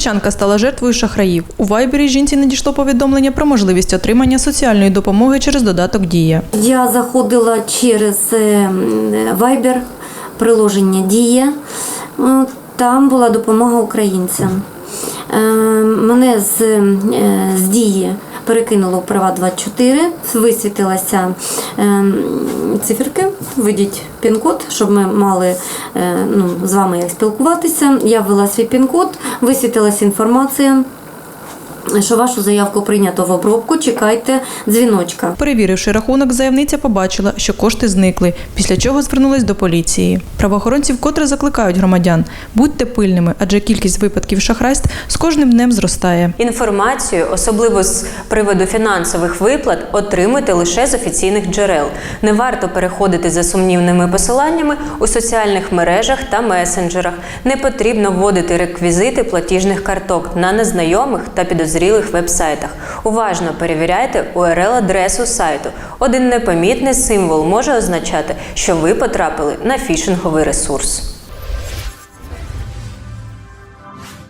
Хмельничанка стала жертвою шахраїв. У Вайбері жінці надійшло повідомлення про можливість отримання соціальної допомоги через додаток Дія. Я заходила через вайбер, приложення Дія. Е, Там була допомога українцям. Е, Мене з, е, з Дії перекинуло в права 24, висвітилася е, м, циферки, введіть пін-код, щоб ми мали е, ну, з вами як спілкуватися. Я ввела свій пін-код, висвітилася інформація. Що вашу заявку прийнято в обробку, чекайте дзвіночка. Перевіривши рахунок, заявниця побачила, що кошти зникли, після чого звернулась до поліції. Правоохоронці вкотре закликають громадян: будьте пильними, адже кількість випадків шахрайств з кожним днем зростає. Інформацію, особливо з приводу фінансових виплат, отримуйте лише з офіційних джерел. Не варто переходити за сумнівними посиланнями у соціальних мережах та месенджерах. Не потрібно вводити реквізити платіжних карток на незнайомих та підозрілих вебсайтах. Уважно перевіряйте URL-адресу сайту. Один непомітний символ може означати, що ви потрапили на фішинговий ресурс.